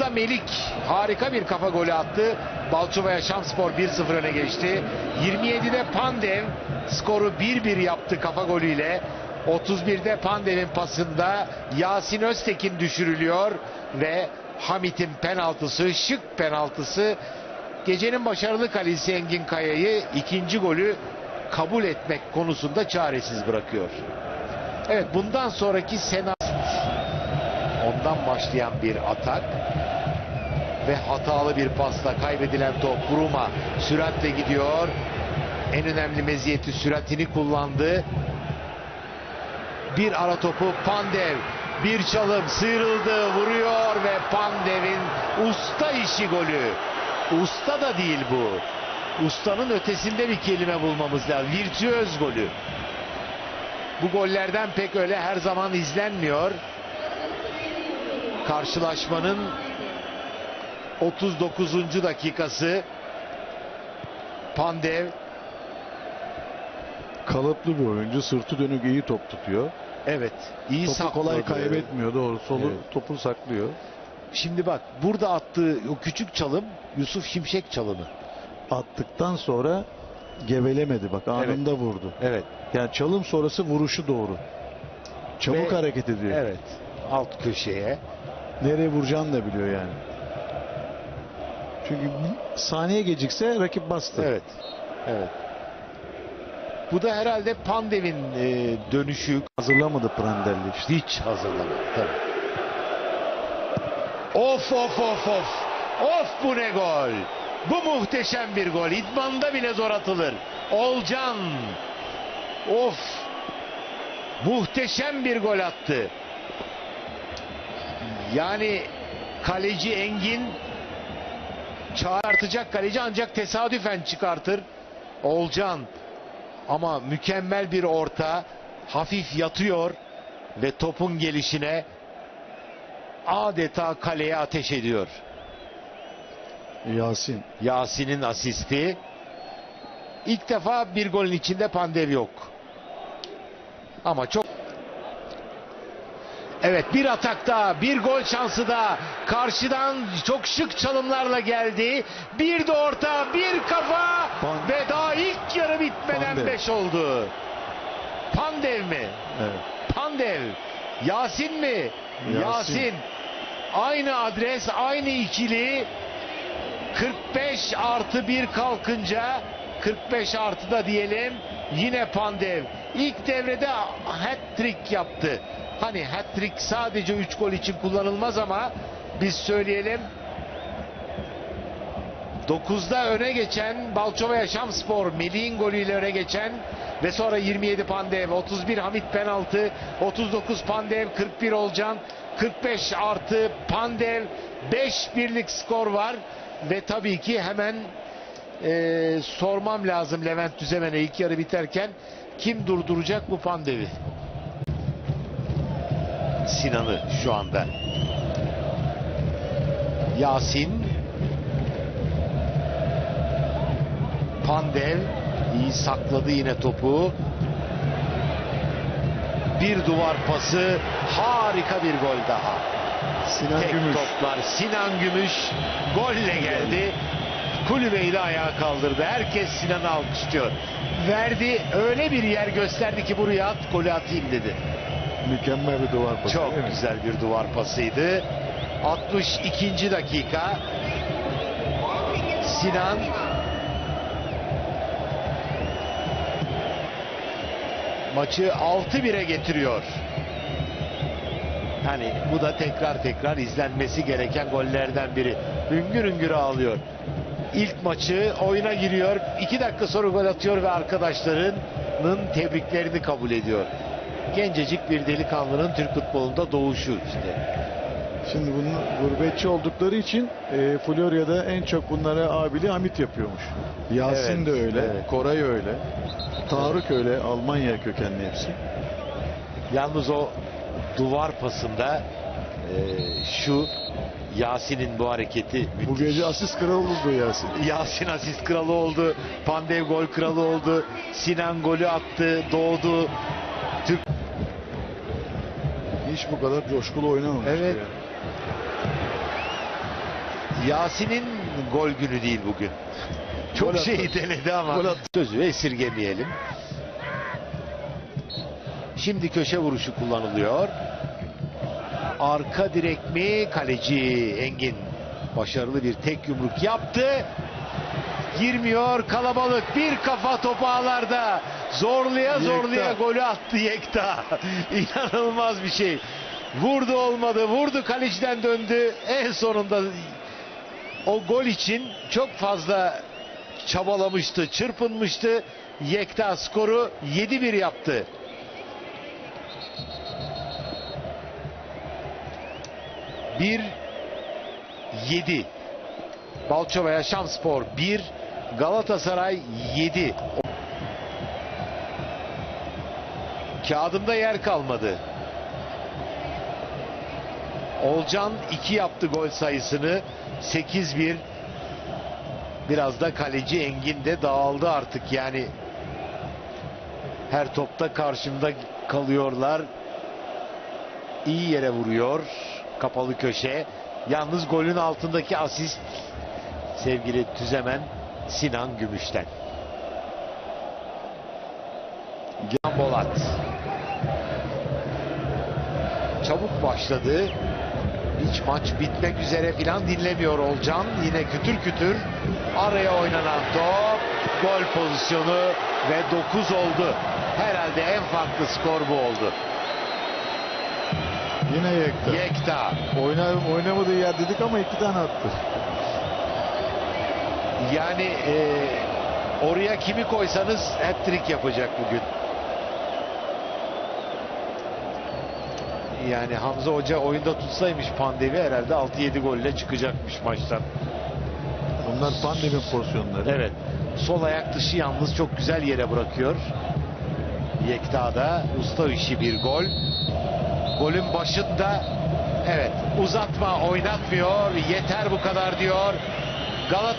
Da Melik harika bir kafa golü attı. Balçova'ya Şamspor 1-0 öne geçti. 27'de Pandev skoru 1-1 yaptı kafa golüyle. 31'de Pandev'in pasında Yasin Öztekin düşürülüyor ve Hamit'in penaltısı, şık penaltısı gecenin başarılı kalecisi Engin Kaya'yı ikinci golü kabul etmek konusunda çaresiz bırakıyor. Evet bundan sonraki senaryo ondan başlayan bir atak ve hatalı bir pasla kaybedilen top Buruma süratle gidiyor. En önemli meziyeti süratini kullandı. Bir ara topu Pandev bir çalım sıyrıldı vuruyor ve Pandev'in usta işi golü. Usta da değil bu. Ustanın ötesinde bir kelime bulmamız lazım. Virtüöz golü. Bu gollerden pek öyle her zaman izlenmiyor. Karşılaşmanın 39. dakikası Pandev Kalıplı bir oyuncu. Sırtı dönük iyi top tutuyor. evet iyi Topu sakladı. kolay kaybetmiyor doğru. Solu Evet. topu saklıyor. Şimdi bak burada attığı o küçük çalım Yusuf Şimşek çalımı. Attıktan sonra gevelemedi bak anında vurdu. Evet. Yani çalım sonrası vuruşu doğru. Çabuk Ve- hareket ediyor. Evet. Alt köşeye. Nereye vuracağını da biliyor yani. Çünkü saniye gecikse rakip bastı. Evet. Evet. Bu da herhalde Pandev'in e, dönüşü Hazırlamadı Prandelli işte. hiç hazırlamadı. Tabii. Of of of of. Of bu ne gol. Bu muhteşem bir gol. İdmanda bile zor atılır. Olcan. Of. Muhteşem bir gol attı. Yani kaleci Engin çağırtacak kaleci ancak tesadüfen çıkartır. Olcan ama mükemmel bir orta hafif yatıyor ve topun gelişine adeta kaleye ateş ediyor. Yasin. Yasin'in asisti. İlk defa bir golün içinde Pandev yok. Ama çok Evet bir atakta bir gol şansı da karşıdan çok şık çalımlarla geldi. Bir de orta bir kafa Pan- ve daha ilk yarı bitmeden Pandev. 5 oldu. Pandev mi? Evet. Pandev. Yasin mi? Yasin. Yasin. Aynı adres, aynı ikili. 45 artı 1 kalkınca 45 artı da diyelim yine Pandev. İlk devrede hat-trick yaptı. Hani hat-trick sadece 3 gol için kullanılmaz ama biz söyleyelim 9'da öne geçen Balçova Yaşamspor Melih'in golüyle öne geçen ve sonra 27 Pandev, 31 Hamit penaltı, 39 Pandev, 41 Olcan, 45 artı Pandev, 5 birlik skor var ve tabii ki hemen eee, sormam lazım Levent Düzemen'e ilk yarı biterken kim durduracak bu Pandev'i? Sinan'ı şu anda. Yasin Pandev iyi sakladı yine topu. Bir duvar pası harika bir gol daha. Sinan Tek Gümüş. toplar Sinan Gümüş golle geldi. Kulübeyi de ayağa kaldırdı. Herkes Sinan'ı alkışlıyor. Verdi öyle bir yer gösterdi ki buraya at golü atayım dedi. Mükemmel bir duvar pası. Çok güzel bir duvar pasıydı. 62. dakika. Sinan maçı 6-1'e getiriyor. Hani bu da tekrar tekrar izlenmesi gereken gollerden biri. Hüngür hüngür ağlıyor. İlk maçı oyuna giriyor. 2 dakika sonra gol atıyor ve arkadaşlarının tebriklerini kabul ediyor. Gencecik bir delikanlının Türk futbolunda doğuşu işte. Şimdi bunun gurbetçi oldukları için e, Florya'da en çok bunlara abili Hamit yapıyormuş. Yasin Evet, de öyle, evet. Koray öyle, Tarık öyle, Almanya kökenli hepsi. Yalnız o duvar pasında e, şu Yasin'in bu hareketi müthiş. Bu gece asist kralı oldu Yasin. Yasin asist kralı oldu. Pandev gol kralı oldu. Sinan golü attı. Doğdu. Türk Hiç bu kadar coşkulu oynamamıştı Evet. ya. Yasin'in gol günü değil bugün. Çok Gol şey denedi ama Gol attı. sözü esirgemeyelim. Şimdi köşe vuruşu kullanılıyor. Arka direk mi? Kaleci Engin başarılı bir tek yumruk yaptı. Girmiyor kalabalık bir kafa topu ağlarda zorluya zorluya Yekta. golü attı Yekta. İnanılmaz bir şey. Vurdu olmadı vurdu kaleciden döndü en sonunda o gol için çok fazla çabalamıştı çırpınmıştı. Yekta skoru 7-1 yaptı. Bir 7 Balçova Yaşamspor 1 Galatasaray 7 Kağıdımda yer kalmadı. Olcan 2 yaptı gol sayısını 8-1 Biraz da kaleci Engin de dağıldı artık yani her topta karşımda kalıyorlar. İyi yere vuruyor. Kapalı köşe. Yalnız golün altındaki asist sevgili Tüzemen Sinan Gümüş'ten. Bolat. Çabuk başladı. Hiç maç bitmek üzere filan dinlemiyor Olcan. Yine kütür kütür araya oynanan top. Gol pozisyonu ve 9 oldu. Herhalde en farklı skor bu oldu. Yine Yekta. Yekta. Oyna, oynamadığı yer dedik ama iki tane attı. Yani e, oraya kimi koysanız hat-trick yapacak bugün. Yani Hamza Hoca oyunda tutsaymış Pandemi herhalde 6-7 golle çıkacakmış maçtan. Bunlar Pandem'in pozisyonları. Evet. Sol ayak dışı yalnız çok güzel yere bırakıyor. Yekta'da usta işi bir gol. Golün başında evet uzatma oynatmıyor. Yeter bu kadar diyor. Galatasaray